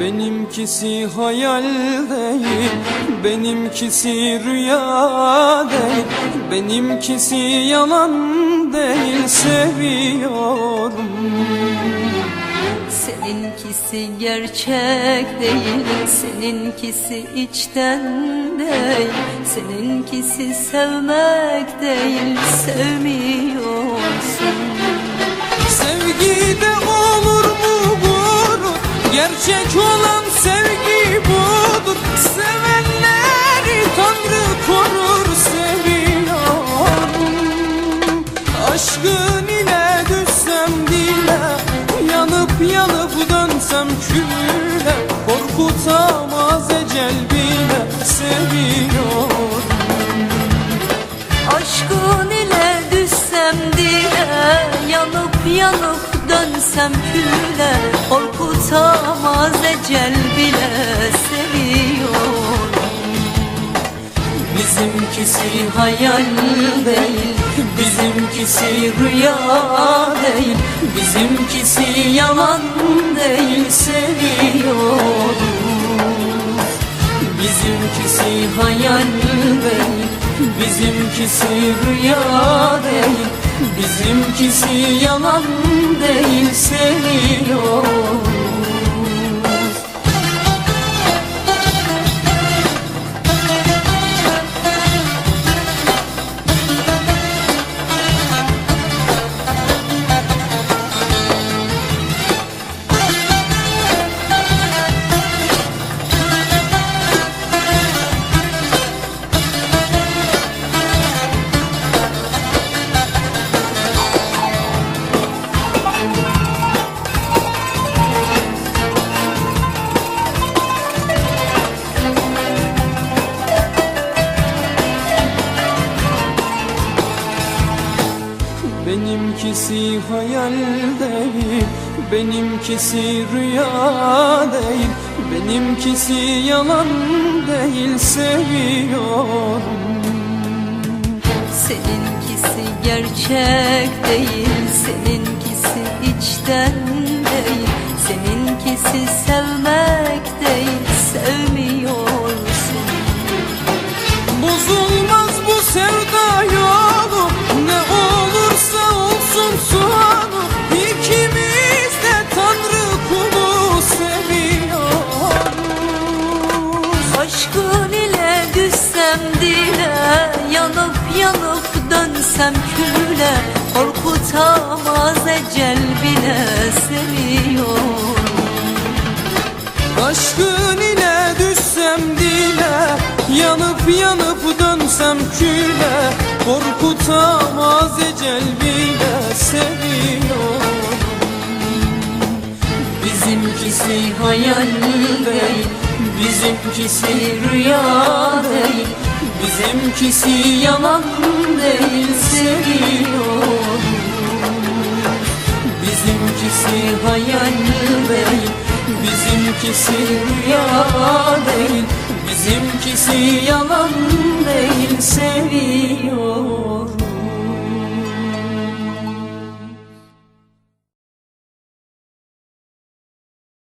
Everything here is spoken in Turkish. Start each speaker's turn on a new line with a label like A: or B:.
A: Benimkisi hayal değil, benimkisi rüya değil, benimkisi yalan değil, seviyorum.
B: Seninkisi gerçek değil Seninkisi içten değil Seninkisi sevmek değil Sevmiyorsun
A: yanıp yanıp dönsem küle. Korkutamaz ecel bile, seviyorum.
B: Aşkın ile düşsem dile Yanıp yanıp dönsem küle Korkutamaz ecel bile Seviyorum
A: Bizimkisi
B: Hayal değil
A: Bizimkisi rüya değil Bizimkisi yalan değil Seviyoruz. Bizimkisi hayal değil Bizimkisi rüya değil. Bizimkisi yalan değil Seviyoruz Benimkisi hayal değil, benimkisi rüya değil, benimkisi yalan değil, seviyorum.
B: Seninkisi gerçek değil Seninkisi içten değil. Seninkisi sevmek değil Sevmiyorsun.
A: Bozulmaz
B: Seviyorum
A: Aşkın ile düşsem dile Yanıp yanıp dönsem küle. Korkutamaz ecel bile seviyorum Bizimkisi hayal değil Bizimkisi rüya değil. Bizimkisi yalan değil seviyorum Bizimkisi rüya değil Bizimkisi yalan değil seviyor